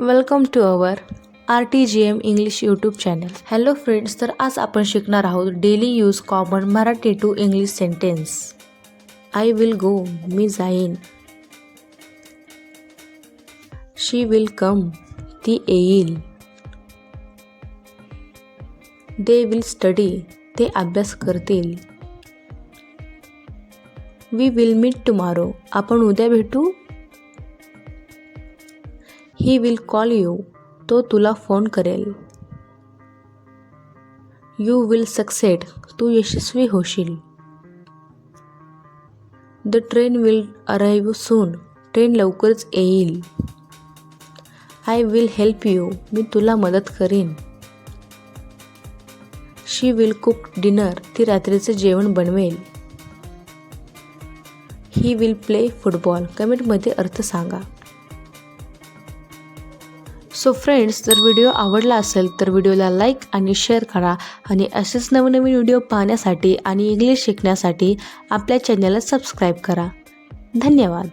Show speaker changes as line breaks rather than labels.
Welcome to our R T G M English YouTube channel hello friends तर आज आपण शिकणार आहोत daily use common Marathi to English sentence I will go मी जाईन. She will come ती येईल. They will study ते अभ्यास करतील. वी विल मीट टुमारो आपण उद्या भेटू? ही विल कॉल यू तो तुला फोन करेल. यू विल सक्सेड तू यशस्वी होशील. The train will arrive soon train लवकरच येईल. आय विल हेल्प यू मी तुला मदत करीन. शी विल कुक डिनर ती रात्रीचं जेवण बनवेल. ही विल प्ले फुटबॉल कमेंटमध्ये अर्थ सांगा. सो फ्रेंड्स जर व्हिडिओ आवडला असेल तर व्हिडिओला लाईक आणि शेअर करा. आणि असेच नवनवीन व्हिडिओ पाहण्यासाठी आणि इंग्लिश शिकण्यासाठी आपल्या चॅनलला सबस्क्राईब करा. धन्यवाद.